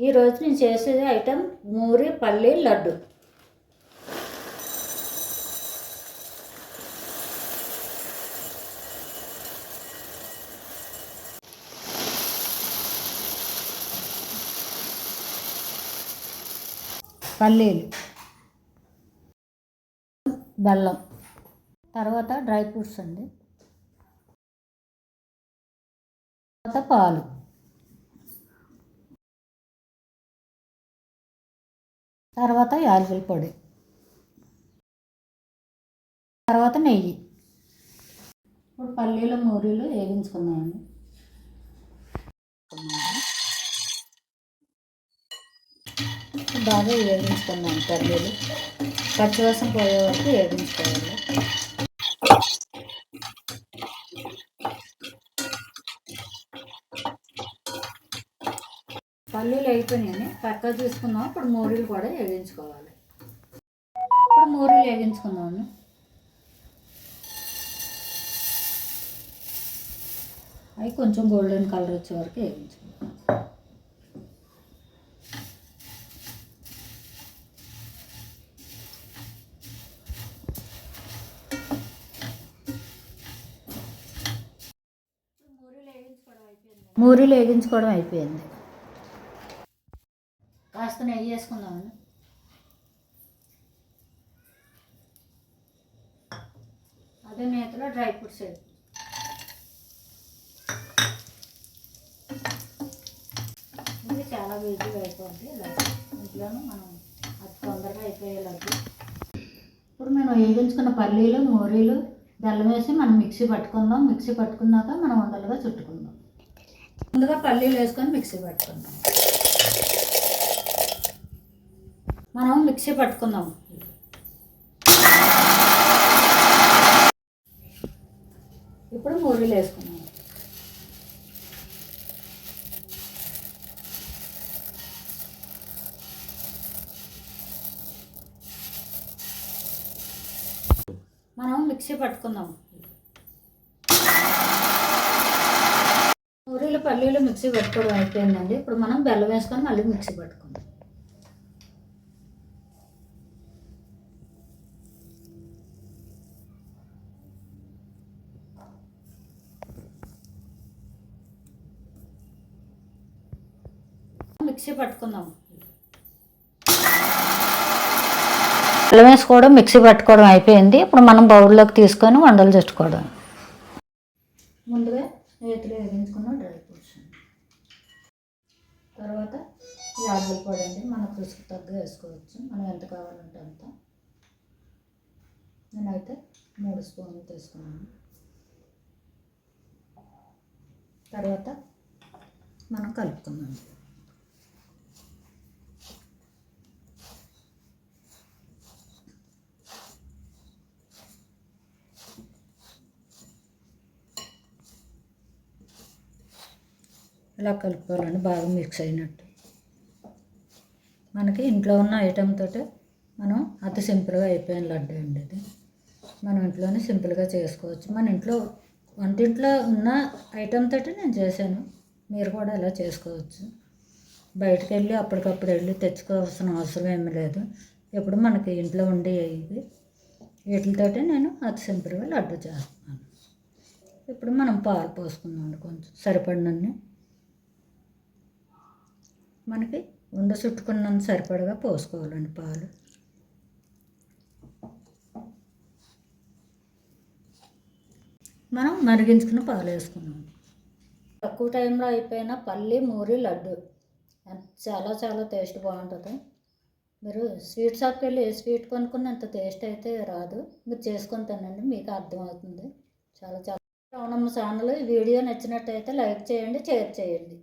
ఈరోజు నేను చేసేది ఐటెం మూరి పల్లి లడ్డు. పల్లీలు. బెల్లం. తర్వాత డ్రై ఫ్రూట్స్ అండి. తర్వాత పాలు. తర్వాత యాలకుల పొడి. తర్వాత నెయ్యి. ఇప్పుడు పల్లీలు మూరీలు వేగించుకున్నామండి బాగా వేగించుకున్నాను పల్లీలు. పచ్చివాసం పోయే వరకు వేగించుకోవాలి. పల్లీలు అయిపోయినాయని పక్క చూసుకుందాం ఇప్పుడు మూరీలు కూడా వేగించుకోవాలి. ఇప్పుడు మూరీలు వేగించుకుందాము. అవి కొంచెం గోల్డెన్ కలర్ వచ్చే వరకు వేగించుకుందాం. మూరీలు వేగించుకోవడం అయిపోయింది. కాస్త నెయ్యి వేసుకుందాం అదే నేతలో డ్రై ఫ్రూట్స్ ఇది చాలా ఈజీగా అయిపోద్ది. ఇంట్లోనూ మనం అది తొందరగా అయిపోయేలాగా ఇప్పుడు మనం వేయించుకున్న పల్లీలు మోరీలు బెల్లం వేసి మనం మిక్సీ పట్టుకుందాం. మిక్సీ పట్టుకున్నాక మనం ఉండలుగా చుట్టుకుందాం. ముందుగా పల్లీలు వేసుకొని మిక్సీ పట్టుకుందాం. మనం మిక్సీ పట్టుకుందాం. ఇప్పుడు మూరీలు వేసుకుందాం. మనం మిక్సీ పట్టుకుందాం. పూరీలు పల్లీలు మిక్సీ పెట్టుకోవడం అయిపోయిందండి. ఇప్పుడు మనం బెల్లం వేసుకొని మళ్ళీ మిక్సీ పట్టుకుందాం. మిక్సీ పట్టుకుందాం. బెల్లం వేసుకోవడం మిక్సీ పట్టుకోవడం అయిపోయింది. ఇప్పుడు మనం బౌల్లోకి తీసుకొని వండలు చుట్టుకోవడం. ముందుగా నేతిలో వేగించుకున్న డ్రై ఫ్రూట్స్. తర్వాత యాభై పొడి అండి మన రుచికి తగ్గ వేసుకోవచ్చు. మనం ఎంత కావాలంటే అంత. నేనైతే మూడు స్పూన్లు తీసుకున్నాను. తర్వాత మనం కలుపుకుందాం. ఇలా కలుపుకోవాలండి బాగా మిక్స్ అయినట్టు. మనకి ఇంట్లో ఉన్న ఐటెం తోటి మనం అతి సింపుల్గా అయిపోయిన లడ్డు అండి ఇది. మనం ఇంట్లోనే సింపుల్గా చేసుకోవచ్చు. మన ఇంట్లో వంటింట్లో ఉన్న ఐటెం తోటి నేను చేశాను. మీరు కూడా ఇలా చేసుకోవచ్చు. బయటకు వెళ్ళి అప్పటికప్పుడు వెళ్ళి తెచ్చుకోవాల్సిన అవసరం ఏమీ లేదు. ఇప్పుడు మనకి ఇంట్లో ఉండే ఇది. వీటితోటి నేను అతి సింపుల్గా లడ్డు చేస్తున్నాను. ఇప్పుడు మనం పాలు పోసుకుందాం కొంచెం. సరిపడినన్ని మనకి ఉండ చుట్టుకున్నంత సరిపడగా పోసుకోవాలండి పాలు. మనం మరిగించుకున్న పాలు వేసుకున్నాం తక్కువ టైంలో అయిపోయిన పల్లి మూరి లడ్డు. చాలా చాలా టేస్ట్ బాగుంటుంది. మీరు స్వీట్ షాప్కి వెళ్ళి ఏ స్వీట్ కొనుక్కున్నంత టేస్ట్ అయితే రాదు. మీరు చేసుకొని తినండి మీకు అర్థమవుతుంది. చాలా చాలా. అవునమ్మ ఛానల్ ఈ వీడియో నచ్చినట్టయితే లైక్ చేయండి షేర్ చేయండి.